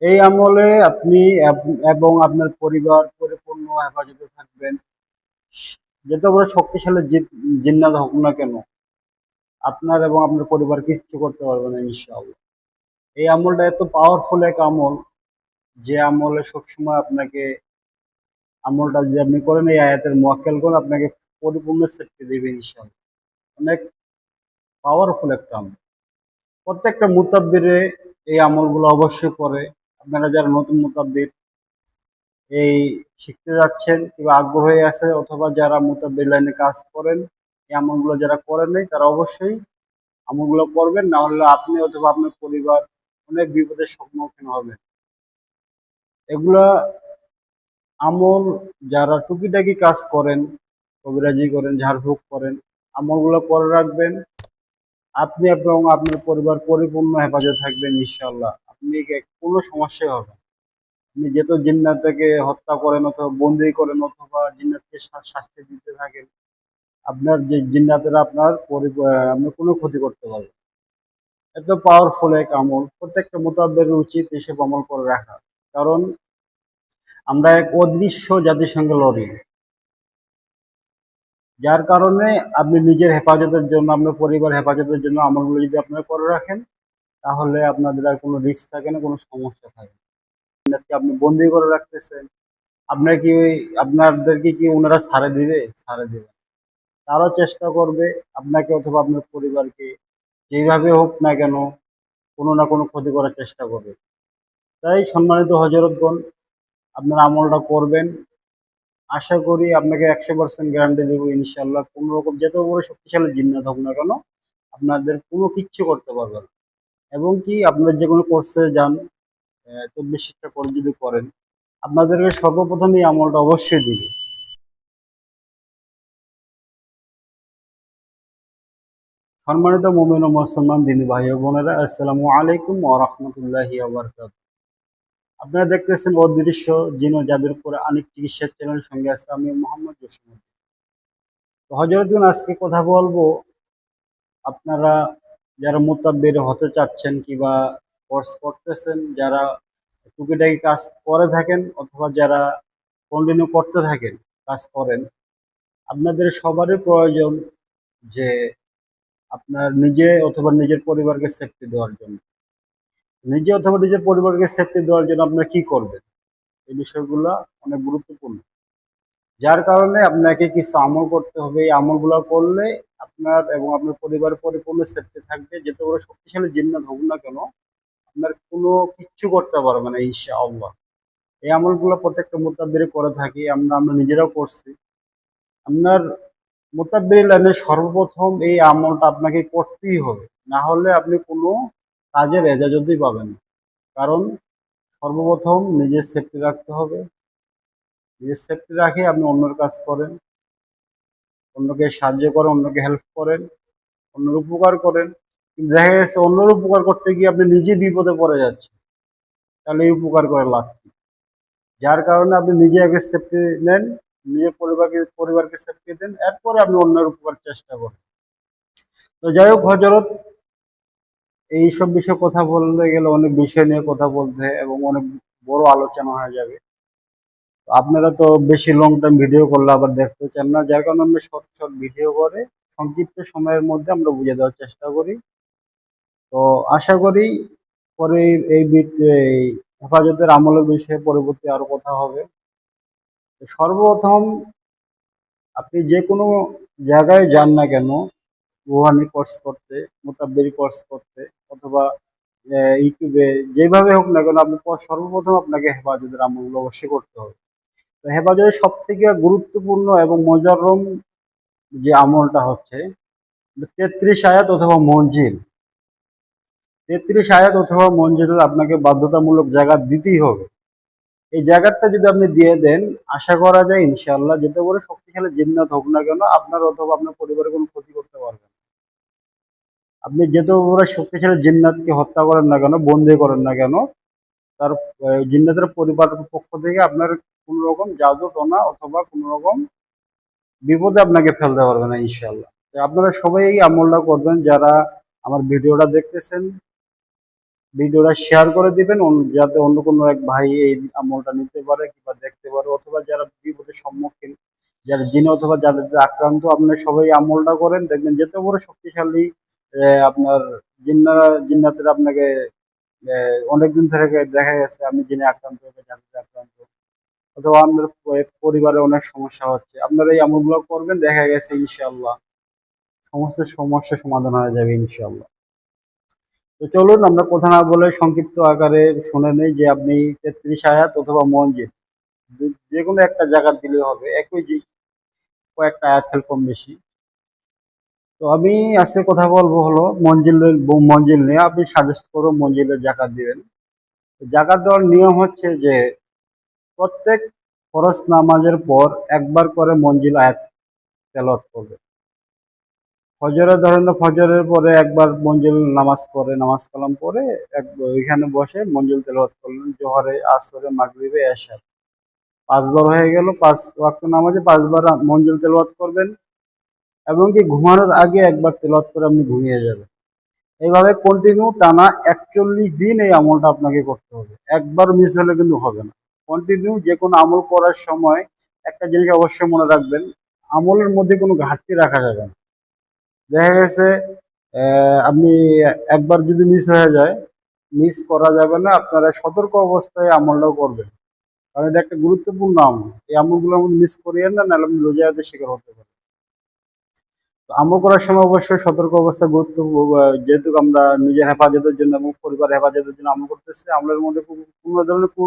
এই আমলে আপনি এবং আপনার পরিবার পরিপূর্ণ হেফাজতে থাকবেন। যত বড় শক্তিশালী জিন- জিন্নাত হোক না কেন, আপনার এবং আপনার পরিবার কিচ্ছু করতে পারবে না এই আমলটা এত পাওয়ারফুল এক আমল যে আমলে সবসময় আপনাকে আমলটা যদি আপনি করেন, এই আয়াতের মোয়াক্কেল করে আপনাকে পরিপূর্ণ সেফটি দেবে, ইনশাআল্লাহ। অনেক পাওয়ারফুল একটা আমল। প্রত্যেকটা মুতাব্বিরে এই আমলগুলো অবশ্যই করে আপনারা যারা নতুন মুতাব্বির এই শিখতে যাচ্ছেন কিংবা আগ্রহী আছে অথবা যারা মুতাব্বির লাইনে কাজ করেন, এই আমলগুলো যারা করেন নাই, তারা অবশ্যই আমলগুলো করবেন। না হলে আপনি অথবা আপনার পরিবার অনেক বিপদের সম্মুখীন হবেন। এগুলা আমল যারা টুকিটাকি কাজ করেন, কবিরাজি করেন, ঝাড়ফুঁক করেন, আমলগুলো করে রাখবেন। আপনি এবং আপনার পরিবার পরিপূর্ণ হেফাজত থাকবেন ইনশাল্লাহ আপনি কোনো সমস্যাই হবে। আপনি যেহেতু জিন্নাতকে হত্যা করেন অথবা বন্দি করেন অথবা জিন্নাতকে শাস্তি দিতে থাকেন, আপনার যে জিন্নাতেরা আপনার আপনার কোনো ক্ষতি করতে পারবে না। এত পাওয়ারফুল এক আমল, প্রত্যেকটা মোতাবের উচিত এসব আমল করে রাখা কারণ আমরা এক অদৃশ্য জাতির সঙ্গে লড়ি যার কারণে আপনি নিজের হেফাজতের জন্য, আপনার পরিবার হেফাজতের জন্য আমলগুলো যদি আপনারা করে রাখেন তাহলে আপনাদের আর কোনো রিস্ক থাকে না, কোনো সমস্যা থাকে না। আপনি বন্দি করে রাখতেছেন? আপনার কি ওই আপনাদেরকে কি ওনারা ছাড়ে দিবে? ছাড়ে দিবে তারাও চেষ্টা করবে আপনাকে অথবা আপনার পরিবারকে, যেইভাবে হোক না কেন, কোনো না কোনো ক্ষতি করার চেষ্টা করবে। তাই সম্মানিত হজরতগণ, আপনার আমলটা করবেন। আশা করি আপনাকে একশো পার্সেন্ট গ্যারান্টি দেবো ইনশাল্লাহ কোনো রকম, যত বড় শক্তিশালী জিন্নাত হোক না কেন, আপনাদের কোনো কিচ্ছু করতে পারবে না। এবং কি আপনারা যে কোনো কোর্সে যান চব্বিশ শিক্ষা করে যদি করেন, আপনাদেরকে সর্বপ্রথম এই আমলটা অবশ্যই দিবে। সম্মানিত মোমিন ও মুসলমান দিনী ভাই বোনেরা, আসসালামু আলাইকুম ও রহমতুল্লাহি আপনারা দেখতেছেন অদৃশ্য জিন ও জাদুর অনেক চিকিৎসা চ্যানেলের সঙ্গে আছে আমি মোহাম্মদ জসিম তো হজরতগণ আজকে কথা বলব, আপনারা যারা মোতাব্বির হতে চাচ্ছেন কিংবা কোর্স করতেছেন, যারা টুকিটাকি কাজ করে থাকেন অথবা যারা কন্টিনিউ করতে থাকেন, কাজ করেন, আপনাদের সবারই প্রয়োজন যে আপনার নিজে অথবা নিজের পরিবারকে সেফটি দেওয়ার জন্য। নিজে অথবা নিজের পরিবারকে সেফটি দেওয়ার জন্য আপনারা কি করবেন? এই বিষয়গুলো অনেক গুরুত্বপূর্ণ। যার কারণে আপনাকে কিছু আমল করতে হবে, এই আমলগুলো করলে আপনার এবং আপনার পরিবার পরিপূর্ণ সেফটি থাকবে। যেতে বড় শক্তিশালী জিন্নাত হোক না কেন, আপনার কোনো কিচ্ছু করতে পারবে না ইনশা আল্লাহ এই আমলগুলো প্রত্যেকটা মোতাবেরে করে থাকি, আমরা আমরা নিজেরাও করছি। আপনার মোতাবের লাইনে সর্বপ্রথম এই আমলটা আপনাকে করতেই হবে। না হলে আপনি কোনো কাজের এজাজতই পাবেন কারণ সর্বপ্রথম নিজের সেফটি রাখতে হবে নিজের সেফটি রাখে, আপনি অন্যের কাজ করেন। অন্যকে সাহায্য করেন, অন্যকে হেল্প করেন, অন্যের উপকার করেন। কিন্তু দেখা গেছে, অন্যের উপকার করতে গিয়ে আপনি নিজে বিপদে পড়ে যাচ্ছেন। তাহলে এই উপকার করে লাভ কি? যার কারণে আপনি নিজে আগে সেফটি নেন, নিজের পরিবারকে পরিবারকে সেফটি দেন, এরপরে আপনি অন্যের উপকার চেষ্টা করেন। তো যাই হোক হজরত এইসব বিষয়ে কথা বলতে গেলে অনেক বিষয় নিয়ে কথা বলতে এবং অনেক বড় আলোচনা হয়ে যাবে। আপনারা তো বেশি লং টাইম ভিডিও করলে আবার দেখতে চান না। যার কারণে আমরা শর্ট শর্ট ভিডিও করে সংক্ষিপ্ত সময়ের মধ্যে আমরা বুঝে দেওয়ার চেষ্টা করি। তো আশা করি পরে এই- হেফাজতের আমলের বিষয়ে পরবর্তী আরও কথা হবে। সর্বপ্রথম আপনি যে কোনো জায়গায় যান না কেন রুহানি কোর্স করতে মোতাব্বেরি কোর্স করতে, অথবা ইউটিউবে যেভাবে হোক না কেন, আপনি সর্বপ্রথম আপনাকে হেফাজতের আমলগুলো অবশ্যই করতে হবে। হেফাজতের সব থেকে গুরুত্বপূর্ণ এবং মজারম যে আমলটা হচ্ছে, তেত্রিশ আয়াত অথবা মঞ্জিল। তেত্রিশ আয়াত অথবা মঞ্জিল আপনাকে বাধ্যতামূলক জায়গা দিতেই হবে। এই জায়গাটা যদি আপনি দিয়ে দেন, আশা করা যায় ইনশাআল্লাহ যেতে পারে, শক্তিশালী জিন্নাত হোক না কেন, আপনার অথবা আপনার পরিবারের কোনো ক্ষতি করতে পারবেন আপনি যেতে পারে শক্তিশালী জিন্নাতকে হত্যা করেন না কেন, বন্দি করেন না কেন, তার জিন্নাতের পরিবারের পক্ষ থেকে আপনার কোনো রকম জাদু টনা অথবা কোনো রকম বিপদে আপনাকে ফেলতে পারবে না, ইনশাআল্লাহ। তো আপনারা সবাই এই আমলটা করবেন, যারা আমার ভিডিওটা দেখতেছেন, ভিডিওটা শেয়ার করে দিবেন যাতে অন্য কোনো এক ভাই এই আমলটা নিতে পারে কিংবা দেখতে পারে, অথবা যারা বিপদের সম্মুখীন, যারা জিন অথবা যাদের আক্রান্ত, আপনারা সবাই আমলটা করেন, দেখবেন যত বড় শক্তিশালী আপনার জিন্নারা জিন্নাতের আপনাকে অনেকদিন থেকে দেখা গেছে, আমি জিনে আক্রান্ত হয়ে জানতে আক্রান্ত অথবা আপনার পরিবারে অনেক সমস্যা হচ্ছে। আপনারা এই আমলগুলো করবেন, দেখা গেছে ইনশাল্লাহ সমস্ত সমস্যার সমাধান হয়ে যাবে ইনশাল্লাহ তো চলুন, আমরা কথা না বলে সংক্ষিপ্ত আকারে শুনে নেই যে আপনি তেত্রিশ আয়াত অথবা মঞ্জিল, যে- কোনো একটা জায়গা দিলে হবে, একই যে কয়েকটা আয়াত খেল কম বেশি। তো আমি আজকে কথা বলব হলো মঞ্জিলের মঞ্জিল নিয়ে। আপনি সাজেস্ট করো মঞ্জিলের জাকাত দিবেন। জাকাত দেওয়ার নিয়ম হচ্ছে যে প্রত্যেক ফরজ নামাজের পর একবার করে মঞ্জিল আয়াত তেলত করবে। ফজরের ধরেন ফজরের পরে একবার মঞ্জিল নামাজ পড়ে, নামাজ কালাম পরে এক ওইখানে বসে মঞ্জিল তেলাওয়াত করলেন জোহরে, আসরে, মাগরিবে এশা পাঁচবার হয়ে গেল, পাঁচ ওয়াক্ত নামাজে পাঁচবার মঞ্জিল তেলাওয়াত করবেন এবং কি ঘুমানোর আগে একবার তেলাওয়াত করে আপনি ঘুমিয়ে যাবেন। এইভাবে কন্টিনিউ টানা একচল্লিশ দিন এই আমলটা আপনাকে করতে হবে। একবার মিস হলে কিন্তু হবে না। কন্টিনিউ যে কোনো আমল করার সময় একটা জিনিস অবশ্যই মনে রাখবেন, আমলের মধ্যে কোনো ঘাটতি রাখা যাবে না। দেখা গেছে আপনি একবার যদি মিস হয়ে যায় মিস করা যাবে না, আপনারা সতর্ক অবস্থায় আমলটাও করবেন। কারণ এটা একটা গুরুত্বপূর্ণ আমল। এই আমলগুলো আমাদের মিস করিয়েন না, নাহলে আপনি রোজায়াতের শিকার হতে পারেন। তো আমল করার সময় অবশ্যই সতর্ক অবস্থা গুরুত্ব, যেহেতু আমরা নিজের হেফাজতের জন্য এবং পরিবার হেফাজতের জন্য আমল করতেছি, আমলের মধ্যে কোনো ধরনের